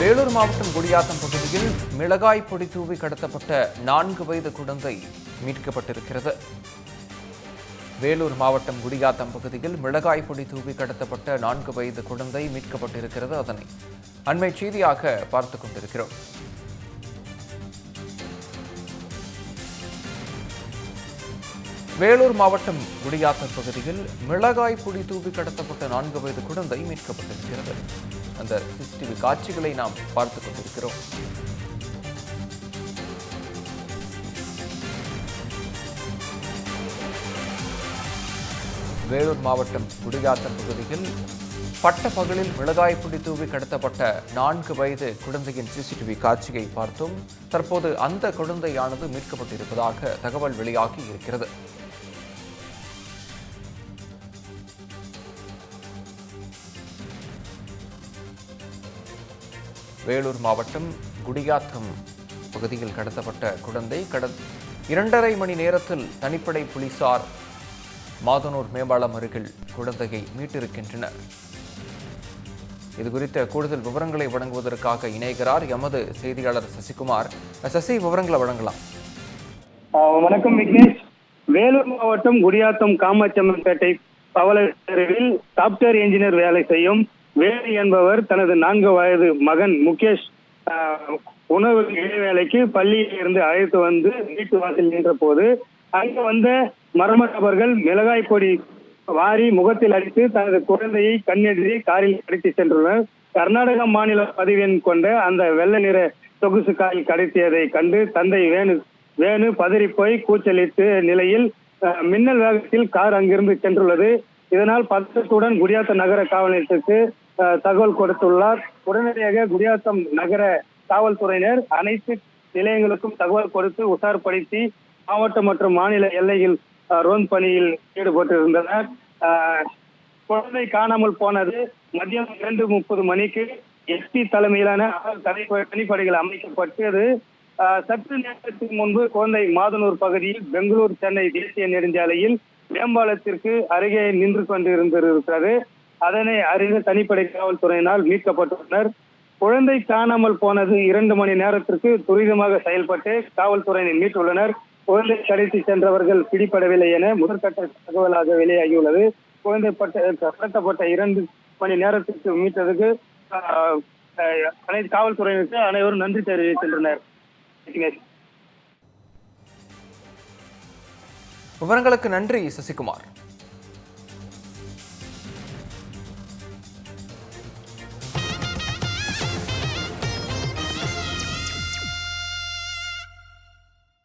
வேலூர் மாவட்டம் குடியாத்தம் பகுதியில் மிளகாய் பொடி தூவி கடத்தப்பட்ட நான்கு வயது குழந்தை மீட்கப்பட்டிருக்கிறது. வேலூர் மாவட்டம் குடியாத்தம் பகுதியில் மிளகாய் பொடி தூவி கடத்தப்பட்ட நான்கு வயது குழந்தை மீட்கப்பட்டிருக்கிறது. அதனை அண்மை செய்தியாக பார்த்து கொண்டிருக்கிறோம். வேலூர் மாவட்டம் குடியாத்தம் பகுதியில் மிளகாய் பொடி தூவி கடத்தப்பட்ட நான்கு வயது குழந்தை மீட்கப்பட்டிருக்கிறது. அந்த சிசிடிவி காட்சிகளை நாம் பார்த்து கொண்டிருக்கிறோம். வேலூர் மாவட்டம் குடியாத்தம் பகுதியில் பட்ட பகலில் மிளகாய் பொடி தூவி கடத்தப்பட்ட நான்கு வயது குழந்தையின் சிசிடிவி காட்சியை பார்த்தோம். தற்போது அந்த குழந்தையானது மீட்கப்பட்டிருப்பதாக தகவல் வெளியாகி இருக்கிறது. வேலூர் மாவட்டம் குடியாத்தம் பகுதியில் கடத்தப்பட்ட குழந்தை. கட இரண்டரை மணி நேரத்தில் தனிப்படை போலீசார் மாதனூர் மேம்பாலம் அருகில் குழந்தையை மீட்டிருக்கின்றனர். இது குறித்த கூடுதல் விவரங்களை வழங்குவதற்காக இணைகிறார் எமது செய்தியாளர் சசிகுமார். சசி விவரங்களை வழங்கலாம். வணக்கம் விக்னேஷ். வேலூர் மாவட்டம் குடியாத்தம் காமாட்சியம்மன்பேட்டை பவளர் தெருவில் சாப்ட்வேர் என்ஜினியர் வேலை செய்யும் வேலு என்பவர் தனது நான்கு வயது மகன் முகேஷ் உணவு இடைவேளைக்கு பள்ளியில் இருந்து அழைத்து வந்து வீட்டு வாசல் நின்ற போது அங்கு வந்த மர்ம நபர்கள் மிளகாய் பொடி வாரி முகத்தில் அடித்து தனது குழந்தையை கண்ணெதிரே காரில் கடத்தி சென்றுள்ளனர் கர்நாடக மாநில பதிவெண் கொண்ட அந்த வெள்ள நிற சொகுசு காரில் கடத்தியதை கண்டு தந்தை வேணு வேணு பதறி போய் கூச்சலிட்டு நிலையில் மின்னல் வேகத்தில் கார் அங்கிருந்து சென்றுள்ளது. இதனால் பதற்றத்துடன் குடியாத்த நகர காவல் நிலையத்திற்கு தகவல் கொடுத்துள்ளார். உடனடியாக குடியாத்தம் நகர காவல்துறையினர் அனைத்து நிலையங்களுக்கும் தகவல் கொடுத்து உஷார்படுத்தி மாவட்ட மற்றும் மாநில எல்லையில் ரோந்து பணியில் ஈடுபட்டிருந்தனர். குழந்தை காணாமல் போனது மதியம் இரண்டு முப்பது மணிக்கு எஸ்பி தலைமையிலான ஆறு தனிப்படைகள் அமைக்கப்பட்டது. ஆஹ், சற்று நேரத்துக்கு முன்பு குழந்தை மாதனூர் பகுதியில் பெங்களூர் சென்னை தேசிய நெடுஞ்சாலையில் மேம்பாலத்திற்கு அருகே நின்று கொண்டிருந்திருக்கிறது. அதனை அறிந்த தனிப்படை காவல்துறையினால் மீட்கப்பட்டுள்ளனர். குழந்தை காணாமல் போனது இரண்டு மணி நேரத்திற்கு துரிதமாக செயல்பட்டு காவல்துறையினர் மீட்டுள்ளனர். குழந்தை கடத்தி சென்றவர்கள் பிடிபடவில்லை என முதற்கட்ட தகவலாக வெளியாகியுள்ளது. குழந்தை பட்ட கடத்தப்பட்ட இரண்டு மணி நேரத்திற்கு மீட்டதுக்கு ஆஹ், அனைத்து காவல்துறையினருக்கு அனைவரும் நன்றி தெரிவிக்கின்றனர். விவரங்களுக்கு நன்றி சசிகுமார்.